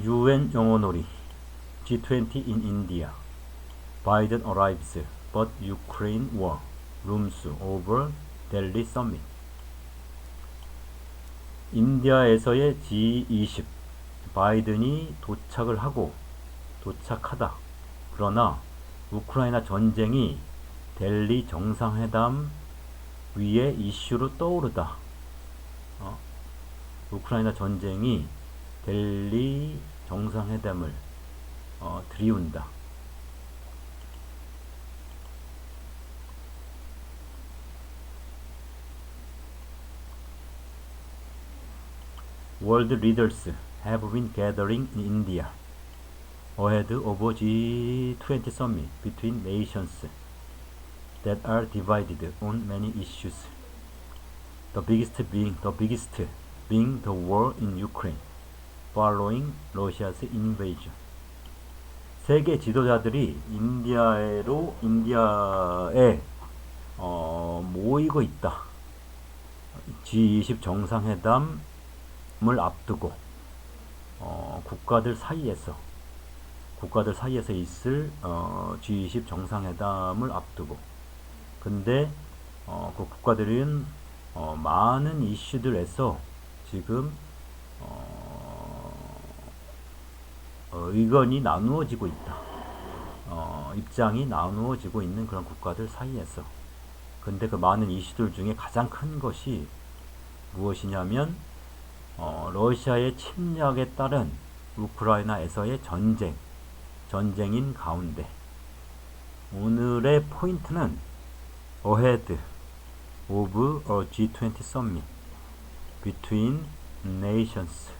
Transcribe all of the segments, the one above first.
UN 영어놀이 G20 in India. Biden arrives but Ukraine war looms over Delhi summit. 인디아에서의 G20 바이든이 도착을 하고 도착하다. 그러나 우크라이나 전쟁이 델리 정상회담 위에 이슈로 떠오르다. 어? 우크라이나 전쟁이 델리 정상회담을 어, 들이운다. World leaders have been gathering in India ahead of a G20 summit between nations that are divided on many issues. The biggest being the biggest being the war in Ukraine Following Russia's invasion. 세계 지도자들이 인디아에로 인디아에 어, 모이고 있다. G20 정상회담을 앞두고 어, 국가들 사이에서 국가들 사이에서 있을 어, G20 정상회담을 앞두고 근데 어, 그 국가들은 어, 많은 이슈들에서 지금 어, 어, 의견이 나누어지고 있다. 어, 입장이 나누어지고 있는 그런 국가들 사이에서. 근데 그 많은 이슈들 중에 가장 큰 것이 무엇이냐면 어, 러시아의 침략에 따른 우크라이나에서의 전쟁, 전쟁인 가운데 오늘의 포인트는 ahead of a G20 summit between nations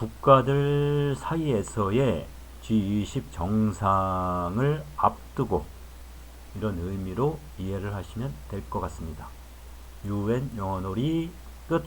국가들 사이에서의 G20 정상을 앞두고 이런 의미로 이해를 하시면 될 것 같습니다. UN 영어놀이 끝